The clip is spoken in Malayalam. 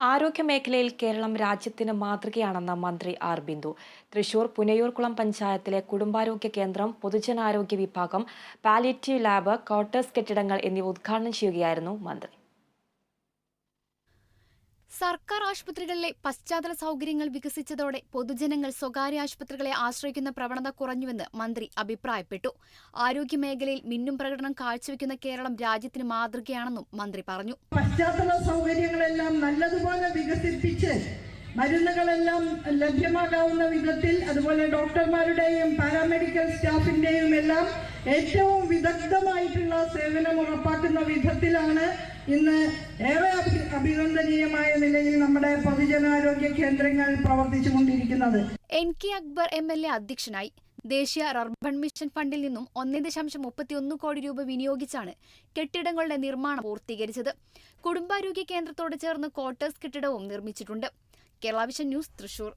ആരോഗ്യമേഖലയിൽ കേരളം രാജ്യത്തിന് മാതൃകയാണെന്ന മന്ത്രി ആർ ബിന്ദു. തൃശൂർ പുനയൂർകുളം പഞ്ചായത്തിലെ കുടുംബാരോഗ്യ കേന്ദ്രം പൊതുജനാരോഗ്യ വിഭാഗം പാലിറ്റീവ് ലാബ് ക്വാർട്ടേഴ്സ് കെട്ടിടങ്ങൾ എന്നിവ ഉദ്ഘാടനം ചെയ്യുകയായിരുന്നു മന്ത്രി. സർക്കാർ ആശുപത്രികളിലെ പശ്ചാത്തല സൗകര്യങ്ങൾ വികസിച്ചതോടെ പൊതുജനങ്ങൾ സ്വകാര്യ ആശുപത്രികളെ ആശ്രയിക്കുന്ന പ്രവണത കുറഞ്ഞുവെന്ന് മന്ത്രി അഭിപ്രായപ്പെട്ടു. ആരോഗ്യമേഖലയിൽ മിന്നും പ്രകടനം കാഴ്ചവെക്കുന്ന കേരളം രാജ്യത്തിന് മാതൃകയാണെന്നും മന്ത്രി പറഞ്ഞു. പശ്ചാത്തല സൗകര്യങ്ങളെല്ലാം നല്ലതുപോലെ വികസിപ്പിച്ച് മരുന്നുകളെല്ലാം ലഭ്യമാകാവുന്ന വിധത്തിൽ അതുപോലെ ഡോക്ടർമാരുടെയും പാരാമെഡിക്കൽ സ്റ്റാഫിന്റെയും എല്ലാം ഏറ്റവും വിദഗ്ധമായിട്ടുള്ള സേവനം ഉറപ്പാക്കുന്ന വിധത്തിലാണ് ഇന്ന് ഏറെ അഭിനന്ദനീയമായ നിലയിൽ നമ്മുടെ പൊതുജനാരോഗ്യ കേന്ദ്രങ്ങൾ പ്രവർത്തിച്ചു കൊണ്ടിരിക്കുന്നത് N K Akbar M L A അധ്യക്ഷനായി ദേശീയ റർബൺ മിഷൻ ഫണ്ടിൽ നിന്നും ഒന്നേ ദശാംശം മുപ്പത്തിയൊന്ന് കോടി രൂപ വിനിയോഗിച്ചാണ് കെട്ടിടങ്ങളുടെ നിർമ്മാണം പൂർത്തീകരിച്ചത്. കുടുംബാരോഗ്യ കേന്ദ്രത്തോട് ചേർന്ന് ക്വാർട്ടേഴ്സ് കെട്ടിടവും നിർമ്മിച്ചിട്ടുണ്ട്. Kerala vision news Thrissur.